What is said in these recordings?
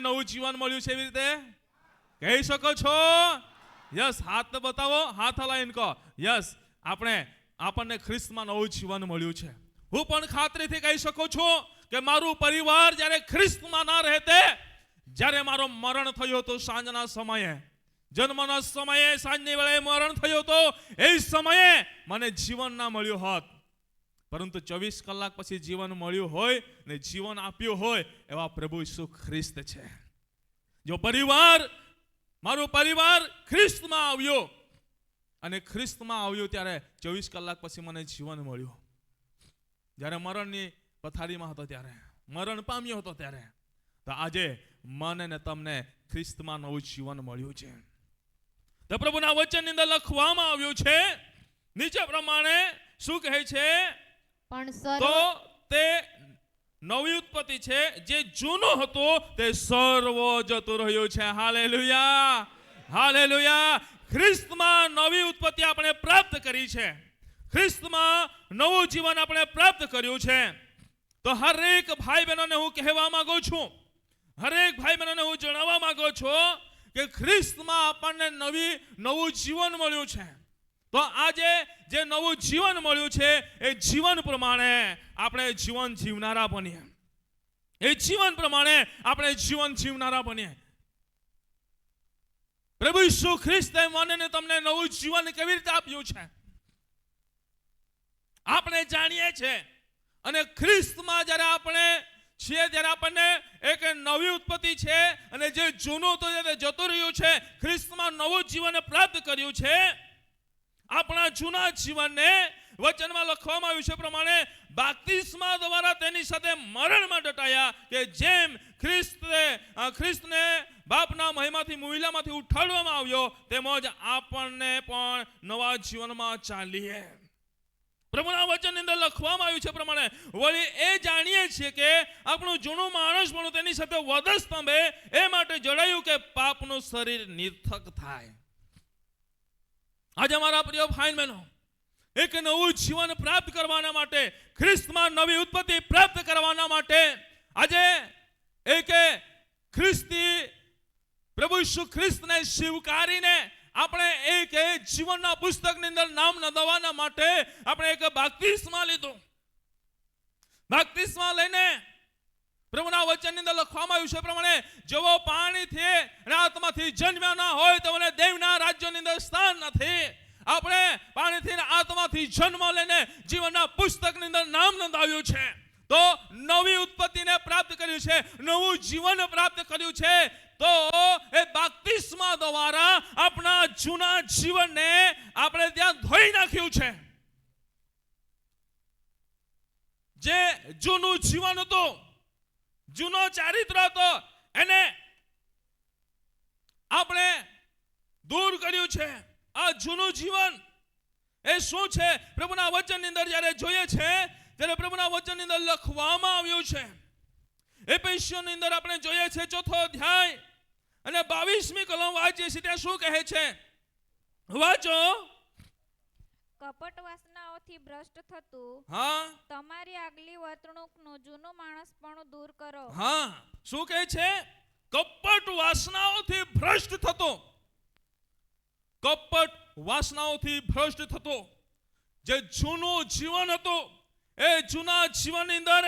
નવું જીવન મળ્યું છે એવી રીતે? કહી શકો છો? યસ, હાથ બતાવો, હાથ હલાવીને કહો યસ, આપણે, આપણને ખ્રિસ્તમાં નવું જીવન મળ્યું છે. હું પણ ખાતરીથી કહી શકું છું કે મારું પરિવાર જ્યારે ખ્રિસ્તમાં ના રહેતે જ્યારે મારો મરણ થયો હતો સાંજના સમયે. જન્મના સમયે સાંજની વેળાએ મરણ થયું હતો. એ સમયે મને જીવન ના મળ્યું હોત. પરંતુ ચોવીસ કલાક પછી જીવન મળ્યું હોય ને જીવન આપ્યું હોય, એવા પ્રભુ ઈસુ ખ્રિસ્ત છે. જો પરિવાર, મારો પરિવાર ખ્રિસ્તમાં આવ્યો અને ખ્રિસ્તમાં આવ્યો ત્યારે ચોવીસ કલાક પછી મને જીવન મળ્યું. જ્યારે મરણની પથારીમાં હતો ત્યારે, મરણ પામ્યો હતો ત્યારે, તો આજે મને ને તમને ખ્રિસ્તમાં નવું જીવન મળ્યું છે. તો પ્રભુના વચનની અંદર લખવામાં આવ્યું છે, નીચે પ્રમાણે શું કહે છે? પણ તો સર્વ તે નવી ઉત્પત્તિ છે, જે જૂનો હતો, તે સર્વ જતો રહ્યો છે. હાલેલુયા. હાલેલુયા. ખ્રિસ્તમાં નવી ઉત્પત્તિ આપણે પ્રાપ્ત કરી છે. ખ્રિસ્તમાં નવું જીવન આપણે પ્રાપ્ત કર્યું છે. તો હરેક ભાઈ બહેનોને હું કહેવા માંગુ છું, હરેક ભાઈ બહેનોને હું જણાવવા માંગુ છું કે ખ્રિસ્તમાં આપણને નવી, નવું જીવન મળ્યું છે. તો આજે જે નવું જીવન મળ્યું છે, એ જીવન પ્રમાણે આપણે જીવન જીવનારા બનીએ. એ જીવન પ્રમાણે આપણે જીવન જીવનારા બનીએ. પ્રભુ ઈસુ ખ્રિસ્તે મને તમને નવું જીવન કેવી રીતે આપ્યું છે? આપણે જાણીએ છીએ. અને ખ્રિસ્તમાં જ્યારે આપણે છીએ, ત્યારે આપણને એક નવી ઉત્પત્તિ છે અને જે જૂનું તો જતું રહ્યું છે, ખ્રિસ્તમાં નવું જીવન પ્રાપ્ત કર્યું છે આપણા જૂના જીવનને વચનમાં લખવામાં આવ્યું છે પ્રમાણે બાપ્તિસ્મા દ્વારા તેની સાથે મરણમાં દટાયા કે જેમ ખ્રિસ્તે ખ્રિસ્તને બાપના મહિમાથી, મુહિલામાંથી ઉઠાડવામાં આવ્યો, તેમજ આપણને પણ નવા જીવનમાં ચાલીએ પ્રભુના વચનની અંદર લખવામાં આવ્યું છે પ્રમાણે વળી એ જાણીએ છીએ કે આપણું જૂનું માણસ પણ તેની સાથે વધસ્તંભે એ માટે જણાયું કે પાપનું શરીર નિર્થક થાય. આજે મારા પ્રિય ભાઈ બહેનો, એક નવું જીવન પ્રાપ્ત કરવાના માટે, ખ્રિસ્તમાં નવી ઉત્પત્તિ પ્રાપ્ત કરવાના માટે, આજે એક ખ્રિસ્તી, પ્રભુ ઈસુ ખ્રિસ્તને સ્વીકારીને આપણે એક જીવનના પુસ્તકની અંદર નામ નોંધાવવાના માટે આપણે એક બાપ્તિસ્મા લીધું. બાપ્તિસ્મા લઈને પ્રભુના વચનની અંદર લખવામાં આવ્યું છે પ્રમાણે, જેવો પાણીથી અને આત્માથી જન્મ્યા ના હોય, તેઓને દેવના રાજ્યની અંદર સ્થાન નથી. આપણે પાણીથી અને આત્માથી જન્મ લઈને જીવનના પુસ્તકની અંદર નામ નોંધાવ્યું છે. તો નવી ઉત્પત્તિને પ્રાપ્ત કર્યું છે, નવું જીવન પ્રાપ્ત કર્યું છે, તો એ બાપ્તિસ્મા દ્વારા આપણા જૂના જીવનને આપણે ત્યાં ધોઈ નાખ્યું છે. જે જૂનું જીવન હતું જૂનો ચારિત્ર હતો. એને આપણે દૂર કર્યું છે. આ જૂનું જીવન એ શું છે? પ્રભુના વચનની અંદર જ્યારે જોઈએ છે, ત્યારે પ્રભુના વચનની અંદર લખવામાં આવ્યું છે. એ પૈશ્યોની અંદર આપણે જોઈએ છે, ચોથો અધ્યાય અને બાવીસમી કલમ વાંચીએ છીએ, ત્યાં શું કહે છે? વાંચો. કપટ વાસનાઓથી ભ્રષ્ટ થતું હા? તમારી આગલી વર્તણૂકનું જૂનું માણસ પણ દૂર કરો. હા. શું કહે છે? કપટ વાસનાઓથી ભ્રષ્ટ થતો. કપટ વાસનાઓથી ભ્રષ્ટ થતો. જે જૂનું જીવન હતું એ જૂના જીવનની અંદર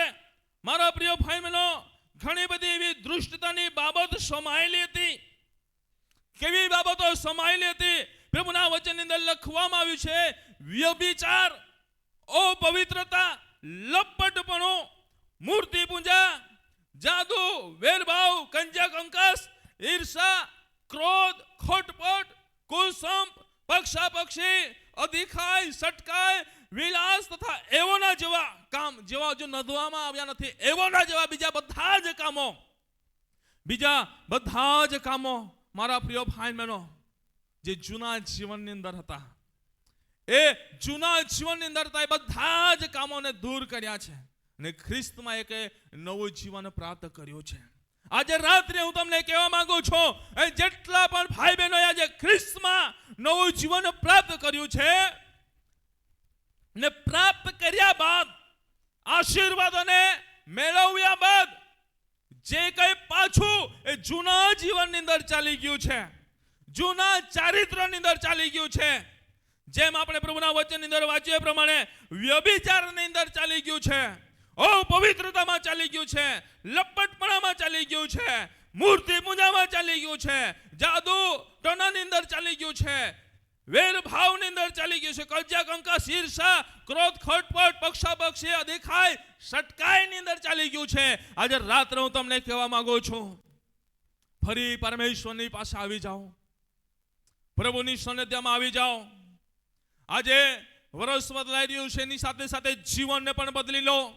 મારા પ્રિય ભાઈ બહેનો ઘણી બધી એવી દૃષ્ટતાની બાબત સમાયેલી હતી. કેવી બાબતો સમાયેલી હતી? પ્રભુના વચનની અંદર લખવામાં આવ્યું છે વ્યભિચાર અપવિત્રતા, લપટપણો, મૂર્તિ પૂજા, જાદુ વેરભાવ કંજક અંકસ, ઈર્ષા, ક્રોધ, ખોટપટ કુસંપ પક્ષાપક્ષી અધિખાય સટકાય વિલાસ તથા એવોના જેવા કામ, જેવા જો નોંધવામાં આવ્યા નથી, એવોના જેવા બીજા બધા જ કામો. બીજા બધા જ કામો, મારા પ્રિય ભાઈ બહેનો, જે જૂના જીવનની અંદર હતા. એ જૂના જીવનની અંદર એ બધા જ કામોને દૂર કર્યા છે. અને ખ્રિસ્તમાં એક નવું જીવન પ્રાપ્ત કર્યું છે. આજે રાત્રે હું તમને કહેવા માંગુ છું, એ જેટલા પણ ભાઈ બહેનો આજે ખ્રિસ્તમાં નવું જીવન પ્રાપ્ત કર્યું છે, ને પ્રાપ્ત કર્યા બાદ, આશીર્વાદોને મેળવ્યા બાદ, જે કંઈ પાછું એ જૂના જીવનની અંદર ચાલી ગયું છે, જૂના ચારિત્રની અંદર ચાલી ગયું છે જેમ આપણે પ્રભુના વચનની અંદર વાંચ્યું એ પ્રમાણે વ્યભિચારની અંદર ચાલી ગયું છે. અપવિત્રતામાં ચાલી ગયું છે. લપટપણામાં ચાલી ગયું છે. મૂર્તિ પૂજામાં ચાલી ગયું છે. જાદુ ટોનાની અંદર ચાલી ગયું છે. વેર ભાવની અંદર ચાલી ગયું છે. કજ્જા કંકા, શીર્ષા, ક્રોધ, ખટપટ, પક્ષાપક્ષી દેખાય સટકાઈની અંદર ચાલી ગયું છે. આજે રાત્રે હું તમને કહેવા માંગુ છું, ફરી પરમેશ્વરની પાસે આવી જાઓ. પ્રભુની સાનિધ્યમાં આવી જાઓ. આજે વર્ષ બદલાઈ રહ્યું છે, એની સાથે સાથે જીવનને પણ બદલી લો.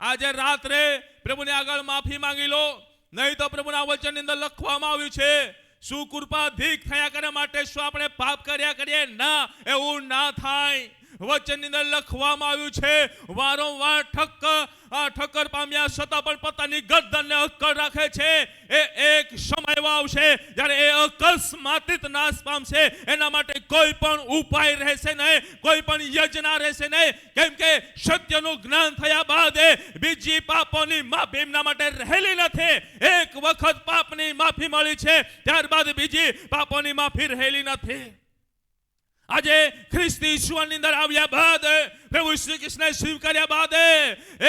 આજે રાત્રે પ્રભુને આગળ માફી માંગી લો. નહીં તો પ્રભુના વચનની અંદર લખવામાં આવ્યું છે શું કૃપા અધિક થયા કરે માટે શું આપણે પાપ કર્યા કરીએ? ના, એવું ના થાય. વચનની અંદર લખવામાં આવ્યું છે, વારંવાર ઠક્ક, આ ઠક્કર પામ્યા છતાં પણ પોતાની ગરદનને અક્કડ રાખે છે. એ એક સમય એવો આવશે જ્યારે એ અકસ્માતિત નાશ પામશે. એના માટે કોઈ પણ ઉપાય રહેશે નહીં, કોઈ પણ યોજના રહેશે નહીં. કેમ કે સત્યનું જ્ઞાન થયા બાદ એ બીજી પાપોની માફી એમના માટે રહેલી નથી. એક વખત પાપની માફી મળી છે, ત્યારબાદ બીજી પાપોની માફી રહેલી નથી. આજે ખ્રિસ્તી ઈશ્વરની અંદર આવ્યા બાદ, પ્રભુ શ્રી કૃષ્ણને સ્વીકાર્યા બાદ,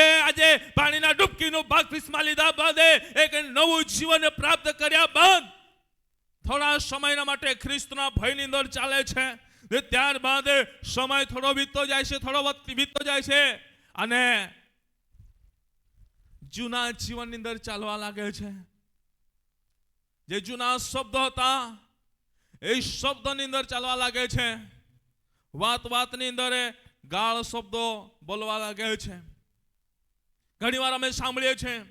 એ આજે પાણીના ડૂબકીનો બાપ્તિસ્મા લીધા બાદ એક નવું જીવન પ્રાપ્ત કર્યા બાદ, થોડા સમયના માટે ખ્રિસ્તના ભયની અંદર ચાલે છે. ત્યારબાદ સમય થોડો વીતતો જાય છે, થોડો વીતતો જાય છે. અને જૂના જીવનની અંદર ચાલવા લાગે છે. જે જૂના શબ્દ હતા, એ શબ્દની અંદર ચાલવા લાગે છે. વાત વાતની અંદર ગાળ શબ્દો બોલવા લાગે છે. ઘણીવાર અમે સાંભળીએ છીએ.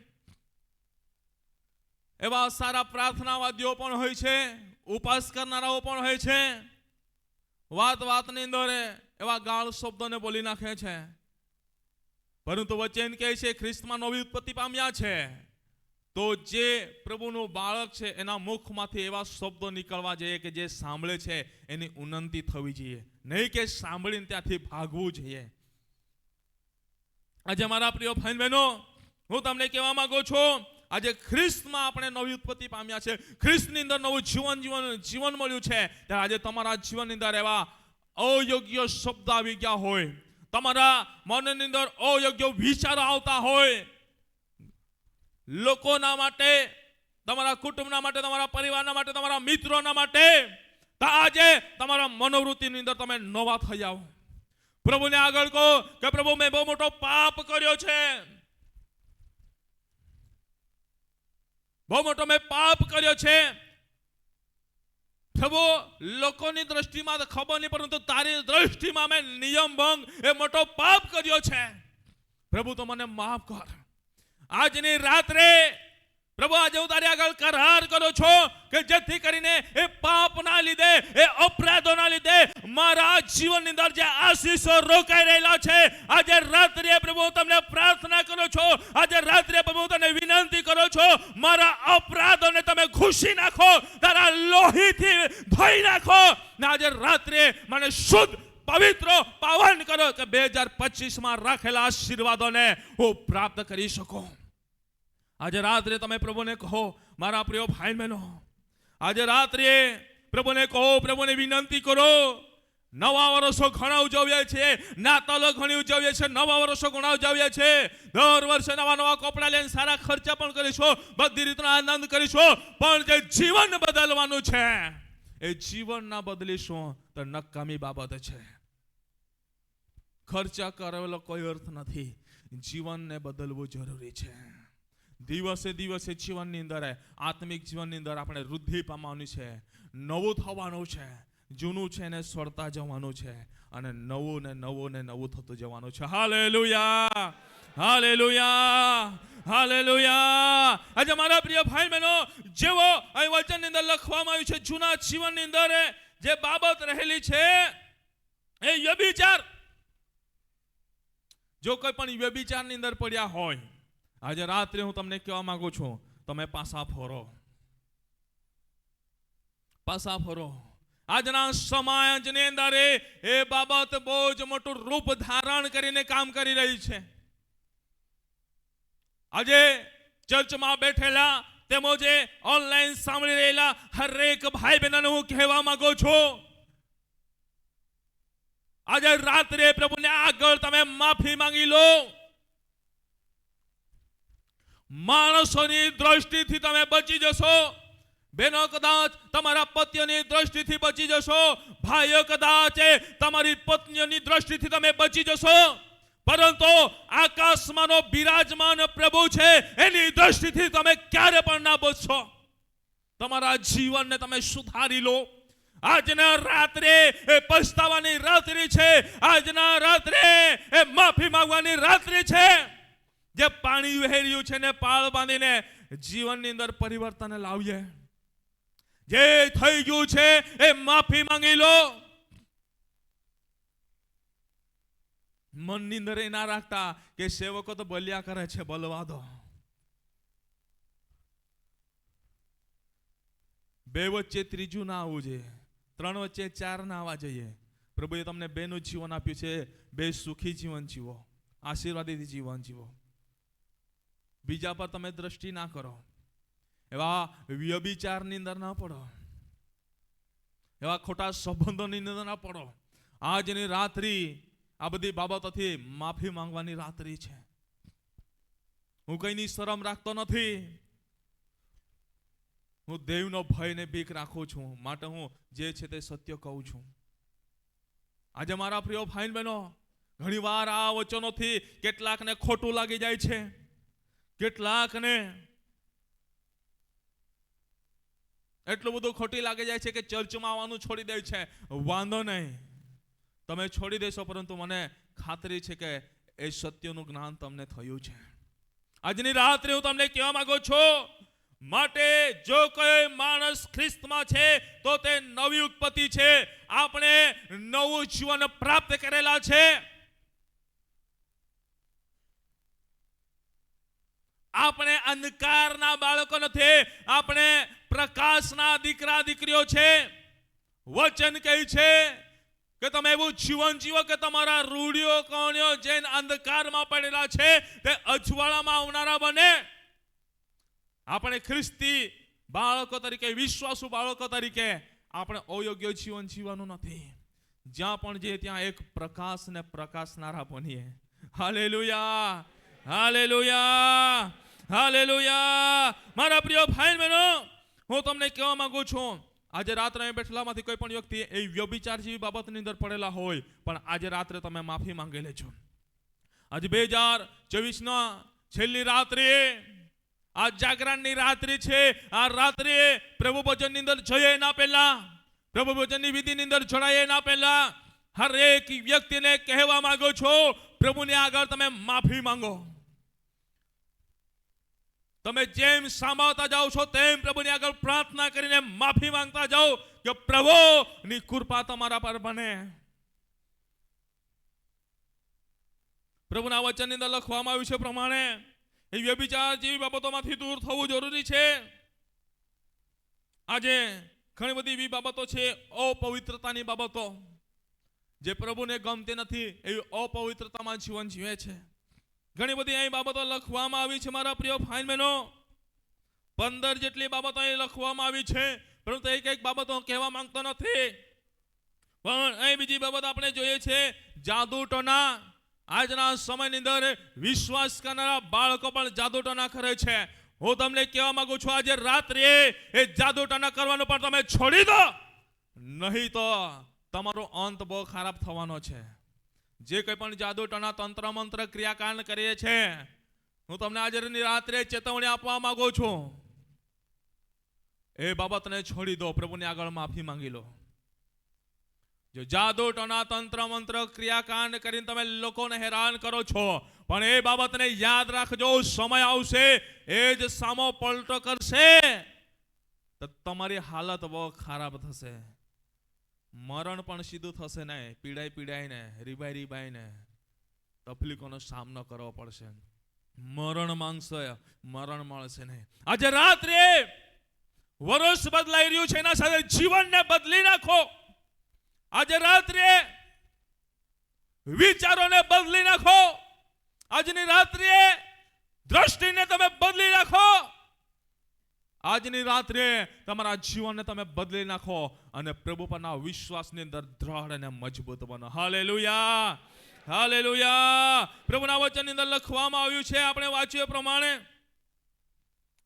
એવા સારા પ્રાર્થનાવાદીઓ પણ હોય છે ઉપાસ કરનારાઓ પણ હોય છે. વાત વાતની અંદર એવા ગાળ શબ્દોને બોલી નાખે છે. પરંતુ વચન કહે છે, ખ્રિસ્તમાં નવી ઉત્પત્તિ પામ્યા છે. તો જે પ્રભુનું બાળક છે, એના મુખમાંથી એવા શબ્દો નીકળવા જોઈએ કે જે સાંભળે છે, એની ઉન્નતિ થવી જોઈએ. નહીં કે સાંભળીને ત્યાંથી ભાગવું જોઈએ. આજે મારા પ્રિય ભાઈ બહેનો હું તમને કહેવા માંગુ છું, આજે ખ્રિસ્તમાં આપણે નવી ઉત્પત્તિ પામ્યા છે. ખ્રિસ્તની અંદર નવું જીવન જીવન જીવન મળ્યું છે. ત્યારે આજે તમારા જીવનની અંદર એવા અયોગ્ય શબ્દ આવી ગયા હોય. તમારા મનની અંદર અયોગ્ય વિચારો આવતા હોય. લોકોના માટે, તમારા કુટુંબના માટે, તમારા પરિવારના માટે, તમારા મિત્રોના માટે તો આજે તમારા મનોવૃત્તિની અંદર તમે નવા થઈ જાઓ પ્રભુને આગળ કહો કે પ્રભુ, મેં બહુ મોટો પાપ કર્યો છે. બહુ મોટો મેં પાપ કર્યો છે. પ્રભુ, લોકોની દ્રષ્ટિમાં તો ખબર નહીં, પરંતુ તારી દ્રષ્ટિમાં મેં નિયમ ભંગ એ મોટો પાપ કર્યો છે. પ્રભુ, તો મને માફ કર. આજની રાત્રે પ્રભુ, આજે હું તારી આગળ કરાર કરું છું કે જેથી કરીને એ પાપના લીધે, એ અપરાધોના લીધે મારા જીવનની અંદર જે આશીષો રોકાઈ રહેલા છે, આજે રાત્રે પ્રભુ તમને પ્રાર્થના કરું છું, આજે રાત્રે પ્રભુ તને વિનંતી કરું છું, મારા અપરાધોને તમે ખુશી નાખો, તારા લોહીથી ધોઈ નાખો, ને આજે રાત્રે મને શુદ્ધ, પવિત્ર પાવન કરો કે બે હજાર પચીસમાં રાખેલા આશીર્વાદોને હું પ્રાપ્ત કરી શકું. આજે રાત્રે તમે પ્રભુને કહો, મારા પ્રિય ભાઈ બહેનો, આજે રાત્રે પ્રભુને કહો, પ્રભુને વિનંતી કરો, નવા વર્ષો ઘણા ઉજવીએ છીએ નાતાલો ઘણી ઉજવીએ છીએ નવા વર્ષો ઘણા ઉજવીએ છીએ દર વર્ષે નવા નવા કપડાં લઈને સારા ખર્ચા પણ કરીશું, બધી રીતના આનંદ કરીશું, પણ જે જીવન બદલવાનું છે, એ જીવન ના બદલીશું તો નકામી બાબત છે. ખર્ચા કરેલો કોઈ અર્થ નથી. જીવનને બદલવું જરૂરી છે. દિવસે દિવસે જીવનની અંદર, આત્મિક જીવનની અંદર આપણે વૃદ્ધિ પામવાની છે, નવું થવાનું છે, જૂનું છે ને સ્વરતા જવાનું છે અને નવું ને નવું ને નવું થતું જવાનું છે. હાલેલુયા! હાલે લુયા આજે મારા પ્રિય ભાઈ બહેનો જેવો અહીં વચનની અંદર લખવામાં આવ્યું છે, જૂના જીવનની અંદર, જે બાબત રહેલી છે, એ વ્યભિચાર. જો કોઈ પણ વ્યભિચારની અંદર પડ્યા હોય આજે રાત્રે હું તમને કહેવા માંગુ છું, તમે પાસા ફરો. પાસા ફરો. આજના સમાજની અંદર એ બાબત બહુ જ મોટું રૂપ ધારણ કરીને કામ કરી રહી છે. આજે ચર્ચમાં બેઠેલા તેમજ ઓનલાઈન સાંભળી રહેલા હરેક ભાઈ બહેનોને હું કહેવા માંગુ છું, આજે રાત્રે પ્રભુને આગળ તમે માફી માંગી લો. માણસોની દ્રષ્ટિથી તમે બચી જશો. બેનો કદાચ તમારા પતિઓની દ્રષ્ટિથી બચી જશો. ભાઈઓ કદાચ તમારી પત્નીઓની દ્રષ્ટિથી તમે બચી જશો. પરંતુ આકાશમાંનો બિરાજમાન પ્રભુ છે, એની દ્રષ્ટિથી તમે ક્યારે પણ ના બચશો. તમારા જીવનને તમે સુધારી લો. આજના રાત્રે એ પછતાવાની રાત્રિ છે. આજના રાત્રે એ માફી માંગવાની રાત્રિ છે. જે પાણી વહેર્યું છે ને પાળ બાંધીને જીવનની અંદર પરિવર્તન લાવીએ. જે થઈ ગયું છે એ માફી માંગી લો. મનની અંદર એ ના રાખતા કે સેવકો તો બલિયા કરે છે, બલવા દો. બે વચ્ચે ત્રીજું ના આવવું જોઈએ. ત્રણ વચ્ચે ચાર ના આવવા જોઈએ. પ્રભુએ તમને બેનું જીવન આપ્યું છે. બે સુખી જીવન જીવો. આશીર્વાદિત જીવન જીવો. બીજા પર તમે દ્રષ્ટિ ના કરો. એવા વ્યભિચારની અંદર ના પડો. એવા ખોટા સંબંધોની અંદર ના પડો. આજની રાત્રિ આ બધી બાબતોથી માફી માંગવાની રાત્રિ છે. હું કઈની શરમ રાખતો નથી. હું દેવનો ભય ને બીક રાખું છું. માટે હું જે છે તે સત્ય કહું છું. આજે મારા પ્રિય ભાઈ બહેનો ઘણીવાર આ વચનોથી કેટલાકને ખોટું લાગી જાય છે. કેટલાકને એટલું બધું ખોટી લાગી જાય છે કે ચર્ચમાં આવવાનું છોડી દે છે. વાંધો નહીં. તમે છોડી દેશો, પરંતુ મને ખાતરી છે કે એ સત્યનું જ્ઞાન તમને થયું છે. આજની રાત્રે હું તમને કહેવા માંગુ છું, માટે જો કોઈ માણસ ખ્રિસ્તમાં છે, તો તે નવી ઉત્પત્તિ છે. આપણે નવું જીવન પ્રાપ્ત કરેલા છે. આપણે અંધકારના બાળકો નથી, આપણે પ્રકાશના દીકરા, દીકરીઓ છે. વચન કહે છે કે તમે એવું જીવન જીવો કે તમારા રૂઢિઓ કોણ્યો જૈન અંધકારમાં પડેલા છે, તે અજવાળામાં આવનારા બને. આપણે ખ્રિસ્તી બાળકો તરીકે, વિશ્વાસુ બાળકો તરીકે આપણે અયોગ્ય જીવન જીવવાનું નથી. જ્યાં પણ જે ત્યાં એક પ્રકાશ ને પ્રકાશનારા બનીએ. હાલેલુયા. હાલેલુયા. હાલેલુયા. મારા પ્રિય ભાઈ બહેનો, હું તમને કહેવા માંગુ છું, આજે રાત્રે અહીં બેઠેલામાંથી કોઈ પણ વ્યક્તિ એ વ્યભિચાર જેવી બાબતની અંદર પડેલા હોય, પણ આજે રાત્રે તમે માફી માંગી લેજો. આજે બે હજાર ચોવીસના છેલ્લી રાત્રે, આ જાગરણની રાત્રિ છે, આ રાત્રે પ્રભુ ભજનની અંદર જઈએ ના પહેલા, પ્રભુ ભજનની વિધિની અંદર જોડાઈએ ના પહેલા, હરેક વ્યક્તિને કહેવા માંગો છો, પ્રભુને આગળ તમે માફી માંગો. તમે જેમ સાંભળતા જાઓ છો, તેમ પ્રભુની આગળ પ્રાર્થના કરીને માફી માંગતા જાઓ કે પ્રભુની કૃપા તમારા પર બને. પ્રભુના વચનની અંદર લખવામાં આવ્યું છે પ્રમાણે, એ વ્યભિચાર જેવી બાબતોમાંથી દૂર થવું જરૂરી છે. આજે ઘણી બધી એવી બાબતો છે, અપવિત્રતાની બાબતો, જે પ્રભુને ગમતી નથી, એવી અપવિત્રતામાં જીવન જીવે છે. ઘણી બધી અહીં બાબતો લખવામાં આવી છે, મારા પ્રિય ફાઇન બહેનો. પંદર જેટલી બાબતો અહીં લખવામાં આવી છે, પરંતુ એક એક બાબતો કહેવા માંગતો નથી. પણ અહીં બીજી બાબત આપણે જોઈએ છે, જાદુટોના આજના સમયની અંદર વિશ્વાસ કરનારા બાળકો પણ જાદુટોના કરે છે. હું તમને કહેવા માંગુ છું, આજે રાત્રે એ જાદુટોના કરવાનું પણ તમે છોડી દો. નહીં તો તમારો અંત બહુ ખરાબ થવાનો છે. જે કંઈ પણ જાદુ ટના તંત્ર મંત્ર ક્રિયાકાંડ કરીએ છે, હું તમને આજે રાત્રે ચેતવણી આપવા માંગુ છું. એ બાબતને છોડી દો, પ્રભુની આગળ માફી માંગી લો. જો જાદુ ટના તંત્ર મંત્ર ક્રિયાકાંડ કરીને તમે લોકોને હેરાન કરો છો, પણ એ બાબતને યાદ રાખજો, સમય આવશે, એ જ સામો પલટો કરશે, તો તમારી હાલત બહુ ખરાબ થશે. મરણ પણ સીધું થશે નહીં. પીડાઈ પીડાઈને રીબાઈ રીબાઈને તકલીફોનો સામનો કરવો પડશે. મરણ માંગશે, મરણ મળશે નહીં. આજે રાત્રે વર્ષ બદલાઈ રહ્યું છે, એના સાથે જીવનને બદલી નાખો. આજે રાત્રે વિચારોને બદલી નાખો. આજની રાત્રે દ્રષ્ટિને તમે બદલી નાખો. આજની રાત્રે તમારા જીવનને તમે બદલી નાખો અને પ્રભુ પરના વિશ્વાસની અંદર દ્રઢ અને મજબૂત બનો. હાલેલુયા. હાલેલુયા. પ્રભુના વચનની અંદર લખવામાં આવ્યું છે, આપણે વાંચ્યું પ્રમાણે.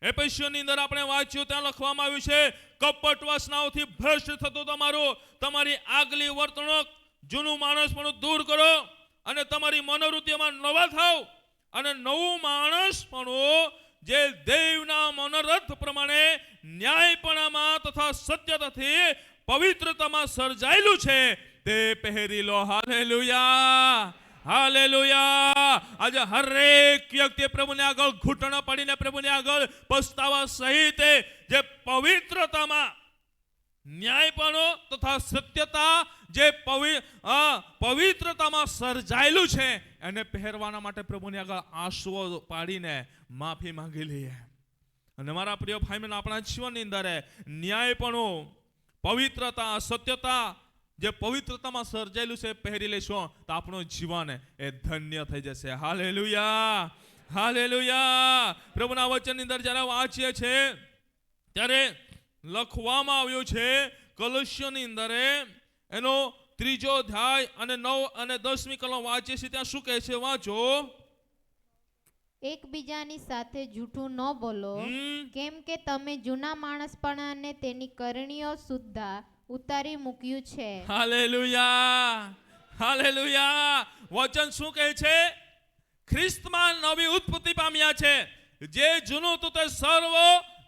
એપેશિયનની અંદર આપણે વાંચ્યું, ત્યાં લખવામાં આવ્યું છે, કપટ વાસનાઓથી ભ્રષ્ટ થતું તમારું, તમારી આગલી વર્તણૂક જૂનું માણસ પણ દૂર કરો અને તમારી મનોવૃત્તિમાં નવા થાવ અને નવું માણસ પણ જે દેવના મનોરથ પ્રમાણે ન્યાયપણામાં તથા સત્યતાથી પવિત્રતામાં સર્જાયેલું છે, તે પહેરી લો. હાલેલુયા. હાલેલુયા. આજે હરેક વ્યક્તિ પ્રભુને આગળ ઘૂંટણ પડીને પ્રભુને આગળ પસ્તાવા સહિત જે પવિત્રતામાં ન્યાયપણો તથા સત્યતા જે પવિત્રતામાં સર્જાયેલું છે એને પહેરવાના માટે પ્રભુની આગળ આંસુઓ પાડીને માફી માંગી લઈએ અને મારા પ્રિય ભાઈ બહેન આપણા જીવનની અંદર ન્યાયપણું પવિત્રતા સત્યતા જે પવિત્રતામાં સર્જાયેલું છે પહેરી લેશો તો આપણું જીવન એ ધન્ય થઈ જશે હાલેલુયા હાલેલુયા પ્રભુના વચનની અંદર જ્યારે વાંચીએ છીએ ત્યારે લખવામાં આવ્યો છે કલશ્યની અંદર. એનો ત્રીજો અધ્યાય અને નવ અને દસમી કલમ વાંચે છે. ત્યાં શું કહે છે? વાંચો. એકબીજાની સાથે જૂઠું ન બોલો. કેમ કે તમે જૂના માણસપણાને તેની કરણીઓ સુદ્ધા ઉતારી મૂક્યું છે. હાલેલુયા. હાલેલુયા. વચન શું કહે છે? ખ્રિસ્તમાં નવી ઉત્પત્તિ પામ્યા છે. જે જૂનું હતું તે સર્વ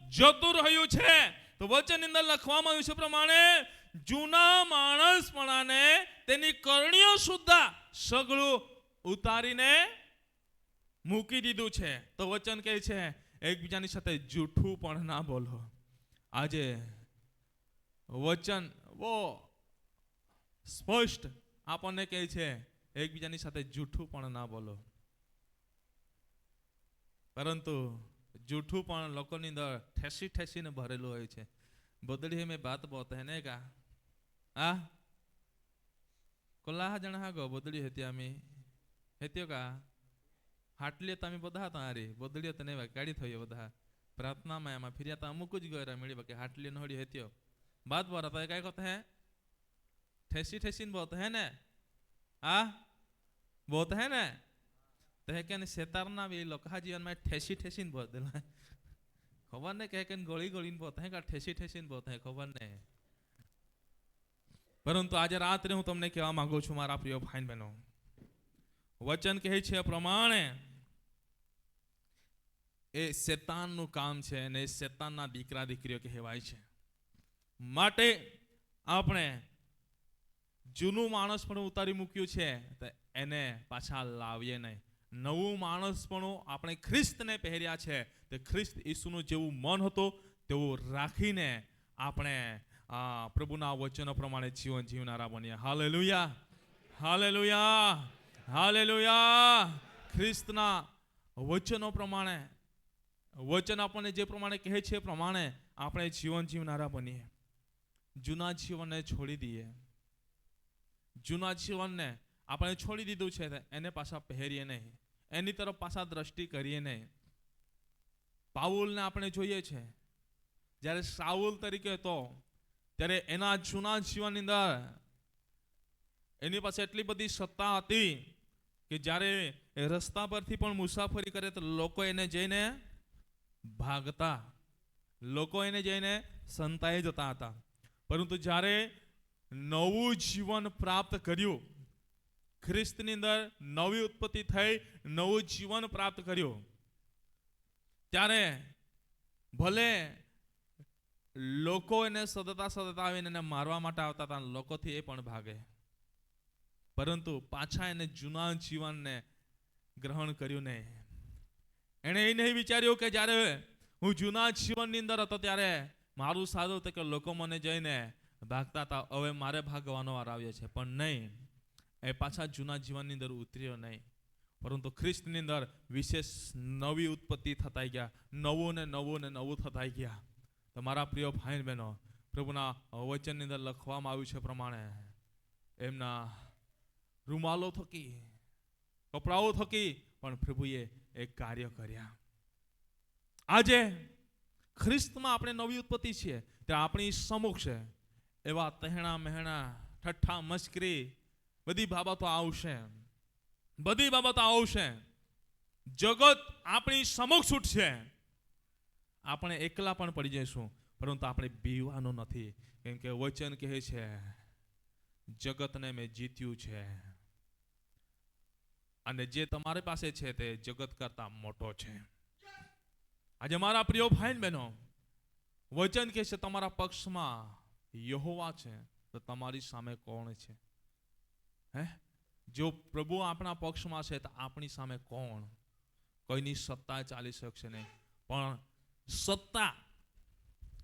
જતું રહ્યું છે. તો વચનની અંદર લખવામાં આવ્યું છે પ્રમાણે, જૂના માણસપણાને તેની કરણીઓ સુદ્ધા સગળું ઉતારીને મૂકી દીધું છે. તો વચન કહે છે, એકબીજાની સાથે જૂઠું પણ ના બોલો. આજે વચન બહુ સ્પષ્ટ આપણને કહે છે, એકબીજાની સાથે જૂઠું પણ ના બોલો. પરંતુ જૂઠું પણ લોકોની અંદર ઠેસી ઠેસીને ભરેલું હોય છે. બદડી મેં ભાત બહુત હે ને કા? આ કોલાહ જણ હાગો બદડી હતી આમી. હેત્યો કા? હાટલી તમે બધા તારી બદડીઓ તને કાઢી થયો બધા. પ્રાર્થનામાં એમાં ફિર્યા તા અમુક જ ગયરા મળી બાકી હાટલી નહોડી હેત્યો બાદ બરા તો કાંઈ કહો હે? ઠેસી ઠેસીને બહુત હે ને? આ બહુત હે ને? તો હે કે સેતારના બી લોકો જીવનમાં ઠેસી ઠેસીને બહુત દેલા ખબર ને? કે ગોળી ગોળીને હે કે ઠેસી ઠેસીને હે ખબર ને? પરંતુ આજે રાત્રે હું તમને કહેવા માંગુ છું, મારા પ્રિય ભાઈ બહેનો વચન કહે છે પ્રમાણે એ શેતાનનું કામ છે અને એ શેતાનના દીકરા દીકરીઓ કહેવાય છે. માટે આપણે જૂનું માણસ પણ ઉતારી મૂક્યું છે, તો એને પાછા લાવીએ નહીં. નવું માણસ પણ આપણે ખ્રિસ્તને પહેર્યા છે. તે ખ્રિસ્ત ઈસુનું જેવું મન હતું, તેવું રાખીને આપણે, આ, પ્રભુના વચનો પ્રમાણે જીવન જીવનારા બનીએ હાલેલુયા. હાલેલુયા. હાલેલુયા. ખ્રિસ્તના વચનો પ્રમાણે, વચન આપણને જે પ્રમાણે કહે છે એ પ્રમાણે આપણે જીવન જીવનારા બનીએ. જૂના જીવનને છોડી દઈએ. જૂના જીવનને આપણે છોડી દીધું છે એને પાછા પહેરીએ નહીં. એની તરફ પાછા દ્રષ્ટિ કરીએ નહીં. પાઉલને આપણે જોઈએ છે. જ્યારે સાઉલ તરીકે હતો, ત્યારે એના જૂના જીવનની અંદર એની પાસે એટલી બધી સત્તા હતી કે જ્યારે એ રસ્તા પરથી પણ મુસાફરી કરે તો લોકો એને જઈને ભાગતા. લોકો એને જઈને સંતાઈ જતા હતા. પરંતુ જ્યારે નવું જીવન પ્રાપ્ત કર્યું ખ્રિસ્તની અંદર નવી ઉત્પત્તિ થઈ, નવું જીવન પ્રાપ્ત કર્યું. ત્યારે ભલે લોકો એને સતતા સતતા આવીને એને મારવા માટે આવતા હતા, લોકોથી એ પણ ભાગે. પરંતુ પાછા એને જૂના જીવનને ગ્રહણ કર્યું નહીં. એણે એ નહીં વિચાર્યું કે જ્યારે હું જૂના જીવનની અંદર હતો ત્યારે મારું સારું હતું કે લોકો મને જઈને ભાગતા હતા, હવે મારે ભાગવાનો વાર આવ્યો છે. પણ નહીં. એ પાછા જૂના જીવનની અંદર ઉતર્યો નહીં. પરંતુ ખ્રિસ્તની અંદર વિશેષ નવી ઉત્પત્તિ થતા ગયા. નવું ને નવું ને નવું થતા ગયા. મારા પ્રિય ભાઈ બહેનો, પ્રભુના વચનની અંદર લખવામાં આવ્યું છે પ્રમાણે, એમના રૂમાલો થકી, કપડાઓ થકી પણ પ્રભુએ એક કાર્ય કર્યા. આજે ખ્રિસ્તમાં આપણે નવી ઉત્પત્તિ છીએ. ત્યાં આપણી સમુખ છે એવા તહેણા મહેણા ઠઠ્ઠા, મસ્કરી બધી બાબતો આવશે બધી બાબતો આવશે જગત આપણી સમક્ષ ઉઠશે આપણે એકલા પણ પડી જઈશું, પરંતુ આપણે બીવાનું નથી. કેમ કે વચન કહે છે, જગતને મેં જીત્યું છે. અને જે તમારી પાસે છે તે જગત કરતા મોટો છે. આજે મારા પ્રિય ભાઈ બહેનો વચન કહે છે, તમારા પક્ષમાં યહોવા છે, તો તમારી સામે કોણ છે? હે? જો પ્રભુ આપણા પક્ષમાં છે તો આપણી સામે કોણ? કોઈની સત્તા ચાલી શકશે નહીં. પણ સત્તા,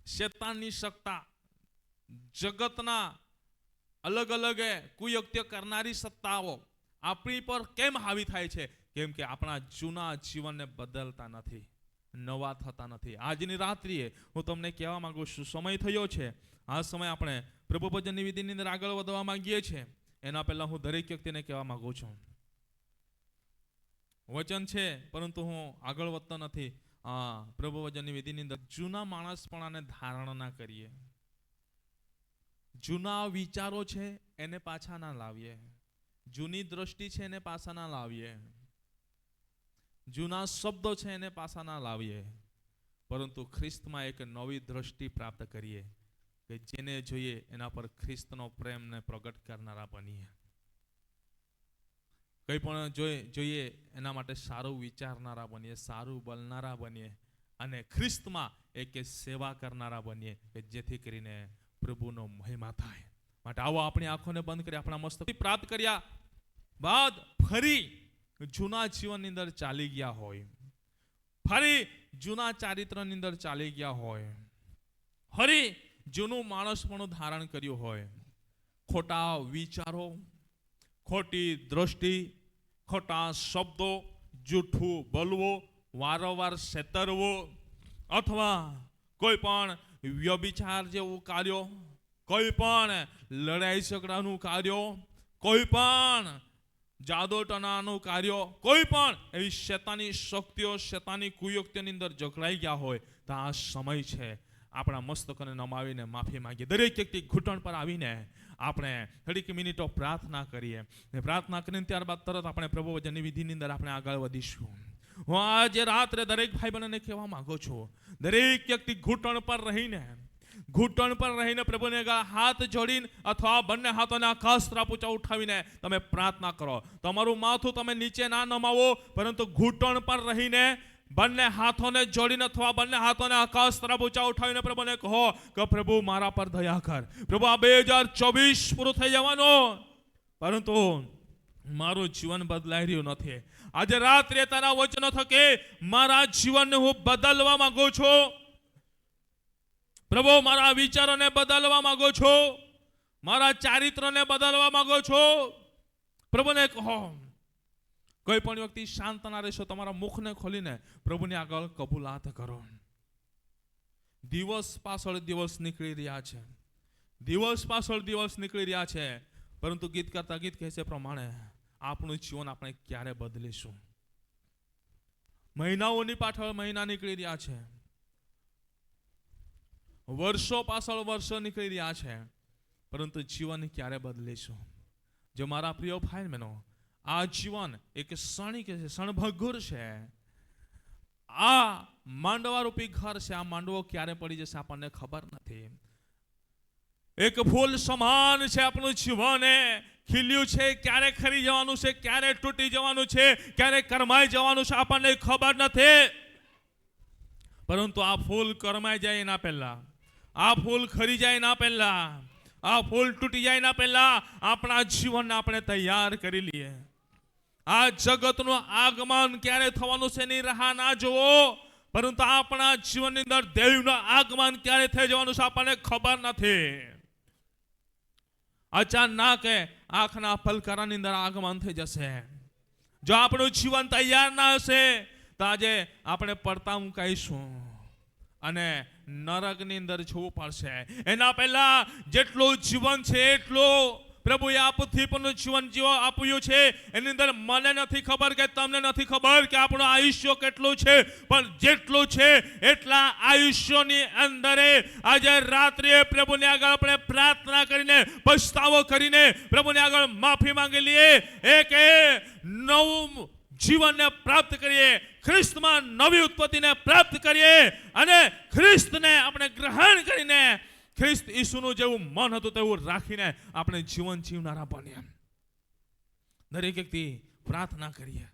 શેતાનની સત્તા, જગતના અલગ અલગ એ કુયુક્તિઓ કરનારી સત્તાઓ આપણી પર કેમ હાવી થાય છે? કેમ કે આપણા જૂના જીવનને બદલતા નથી, નવા થતા નથી. આજની રાત્રિએ હું તમને કહેવા માંગુ છું, સમય થયો છે. આ સમય આપણે પ્રભુ ભજનની વિધિની અંદર આગળ વધવા માંગીએ છીએ. એના પહેલાં હું દરેક વ્યક્તિને કહેવા માગું છું. વચન છે, પરંતુ હું આગળ વધતો નથી. પ્રભુ વચનની વિધિની અંદર જૂના માણસપણાને ધારણ ના કરીએ. જૂના વિચારો છે, એને પાછા ના લાવીએ. જૂની દ્રષ્ટિ છે, એને પાછા ના લાવીએ. જૂના શબ્દો છે, એને પાછા ના લાવીએ. પરંતુ ખ્રિસ્તમાં એક નવી દ્રષ્ટિ પ્રાપ્ત કરીએ. કે જેને જોઈએ એના પર ખ્રિસ્તનો પ્રેમને પ્રગટ કરનારા બનીએ. કંઈ પણ જોઈએ એના માટે સારું વિચારનારા બનીએ, સારું બોલનારા બનીએ અને ખ્રિસ્તમાં એક સેવા કરનારા બનીએ કે જેથી કરીને પ્રભુનો મહિમા થાય. માટે આવો આપણી આંખોને બંધ કરી આપણા મસ્તક પ્રાપ્ત કર્યા બાદ ફરી જૂના જીવનની અંદર ચાલી ગયા હોય. ફરી જૂના ચારિત્રની અંદર ચાલી ગયા હોય. ફરી જૂનું માણસપણું ધારણ કર્યું હોય. ખોટા વિચારો, ખોટી દ્રષ્ટિ, ખોટા શબ્દો, જૂઠું બોલવો, વારંવાર છેતરવો અથવા કોઈ પણ વ્યભિચાર જેવું કાર્યો, કોઈ પણ લડાઈ ઝઘડાનું કાર્યો, કોઈ પણ જાદોટનાનું કાર્યો, કોઈ પણ એવી શેતાની શક્તિઓ, શેતાની કુયુક્તિની અંદર જકડાઈ ગયા હોય, તો આ સમય છે. આપણા મસ્તકોને નમાવીને માફી માંગીએ. દરેક વ્યક્તિ ઘૂંટણ પર આવીને આપણે થોડીક મિનિટો પ્રાર્થના કરીએ. ને પ્રાર્થના કરીને ત્યારબાદ તરત આપણે પ્રભુ વચનની વિધિની અંદર આપણે આગળ વધીશું. હું આજે રાત્રે દરેક ભાઈ બહેનને કહેવા માંગુ છું, દરેક વ્યક્તિ ઘૂંટણ પર રહીને, ઘૂંટણ પર રહીને પ્રભુને હાથ જોડીને અથવા બંને હાથોને આકાશ તરફ ઉઠાવીને તમે પ્રાર્થના કરો. તમારું માથું તમે નીચે ના નમાવો, પરંતુ ઘૂંટણ પર રહીને બંને હાથોને જોડીને અથવા બંને હાથોને આકાશ તરફ ઊંચા ઉઠાવીને પ્રભુને કહો કે પ્રભુ મારા પર દયા કર. પ્રભુ, આ બે હજાર ચોવીસ પૂરું થઈ જવાનું. પરંતુ મારું જીવન બદલાઈ રહ્યું નથી. આજે રાત્રે તારા વચનો થકે મારા જીવનને હું બદલવા માંગુ છું. પ્રભુ, મારા વિચારોને બદલવા માંગો છો. મારા ચારિત્રને બદલવા માંગો છો. પ્રભુને કહો કોઈ પણ વ્યક્તિ શાંત ના રહેશો, તમારા મુખને ખોલીને પ્રભુની આગળ કબૂલાત કરો. દિવસ પાછળ દિવસ નીકળી રહ્યા છે. દિવસ પાછળ દિવસ નીકળી રહ્યા છે. પરંતુ ગીત કરતા ગીત કહે છે પ્રમાણે, આપણું જીવન આપણે ક્યારે બદલીશું? મહિનાઓની પાછળ મહિના નીકળી રહ્યા છે. વર્ષો પાછળ વર્ષો નીકળી રહ્યા છે. પરંતુ જીવન ક્યારે બદલીશું? જો મારા પ્રિય ભાઈ બહેનો આ જીવન એક ક્ષણિક છે શણભગુર છે. આ માંડવા રૂપી ઘર છે, આ માંડવો ક્યારે પડી જશે આપણને ખબર નથી. એક ફૂલ સમાન છે આપણું જીવન એ. ખીલ્યું છે, ક્યારે ખરી જવાનું છે, ક્યારે તૂટી જવાનું છે, ક્યારે કરમાઈ જવાનું છે આપણને ખબર નથી. પરંતુ આ ફૂલ કરમાઈ જાય એના પહેલા. આ ફૂલ ખરી જાય ના પહેલા. આ ફૂલ તૂટી જાય ના પહેલા. આપણા જીવનને આપણે તૈયાર કરી લઈએ. આ જગતનું આગમન ક્યારે થવાનું છે એની રાહ ના જુઓ. પરંતુ આપણા જીવનની અંદર દેવનું આગમન ક્યારે થઈ જવાનું છે આપણને ખબર નથી. અચાનક આંખના પલકારાની અંદર આગમન થઈ જશે. જો આપણું જીવન તૈયાર ના હશે, તો આજે આપણે પડતા મુકાઈશું અને નરકની અંદર જવું પડશે. એના પહેલા જેટલું જીવન છે એટલું પ્રભુએ આ પૃથ્વી પરનું જીવન જીવો આપ્યું છે. એની અંદર મને નથી ખબર કે તમને નથી ખબર કે આપણું આયુષ્ય કેટલું છે. પણ જેટલું છે એટલા આયુષ્યની અંદરે આજે રાત્રે પ્રભુને આગળ આપણે પ્રાર્થના કરીને પસ્તાવો કરીને પ્રભુને આગળ માફી માંગી લઈએ. એક એ નવું જીવનને પ્રાપ્ત કરીએ. ખ્રિસ્તમાં નવી ઉત્પત્તિને પ્રાપ્ત કરીએ અને ખ્રિસ્તને આપણે ગ્રહણ કરીને ખ્રિસ્ત ઈસુનું જેવું મન હતું તેવું રાખીને આપણે જીવન જીવનારા બન્યા. દરેક વ્યક્તિ પ્રાર્થના કરીએ.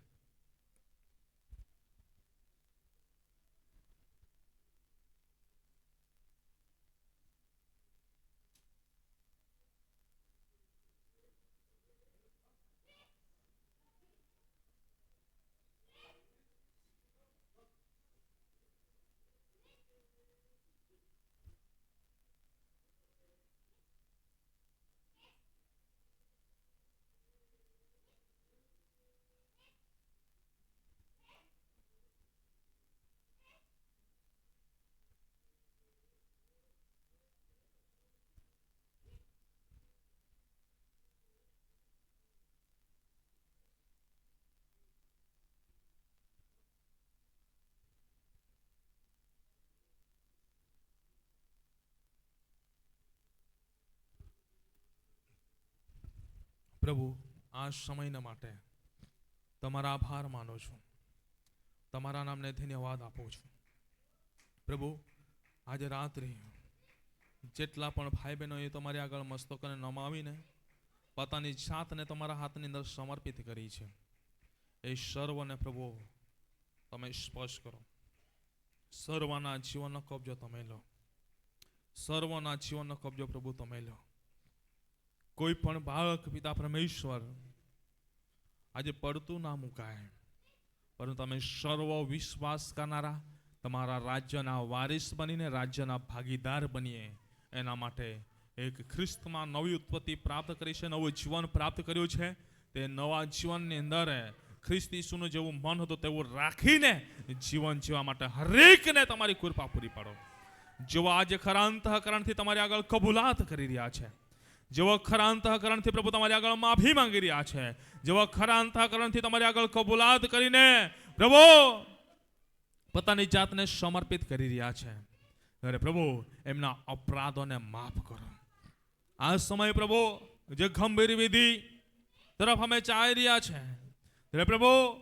પ્રભુ આ સમયના માટે. તમારા આભાર માનું છું. તમારા નામને ધન્યવાદ આપું છું. પ્રભુ, આજે રાત્રે જેટલા પણ ભાઈ બહેનો એ તમારી આગળ મસ્તકોને નમાવીને પોતાની જાતને તમારા હાથની અંદર સમર્પિત કરી છે, એ સર્વને પ્રભુ, તમે સ્પર્શ કરો. સર્વના જીવનનો કબજો તમે લો. સર્વના જીવનનો કબજો પ્રભુ, તમે લો. કોઈ પણ બાળક પિતા પરમેશ્વર, આજે પડતું ના મુકાય. પરંતુ તમે સર્વ વિશ્વાસ કરનારા, તમારા રાજ્યના વારિસ બનીને રાજ્યના ભાગીદાર બનીએ. એના માટે એક ખ્રિસ્તમાં નવી ઉત્પત્તિ પ્રાપ્ત કરી છે, નવું જીવન પ્રાપ્ત કર્યું છે. તે નવા જીવનની અંદર ખ્રિસ્ત ઈસુનું જેવું મન હતું તેવું રાખીને જીવન જીવવા માટે હરેકને તમારી કૃપા પૂરી પાડો. જેઓ આજે ખરા અંતઃકરણથી તમારી આગળ કબૂલાત કરી રહ્યા છે જેઓ ખરા અંતઃકરણથી પ્રભુ તમારી આગળ માફી માંગી રહ્યા છે, જેઓ ખરા અંતઃકરણથી તમારી આગળ કબૂલાત કરીને પ્રભુ પોતાની જાતને સમર્પિત કરી રહ્યા છે. ત્યારે પ્રભુ, એમના અપરાધોને માફ કરો. આ સમય પ્રભુ, જે ગંભીર વિધિ તરફ અમે ચાલી રહ્યા છે પ્રભુ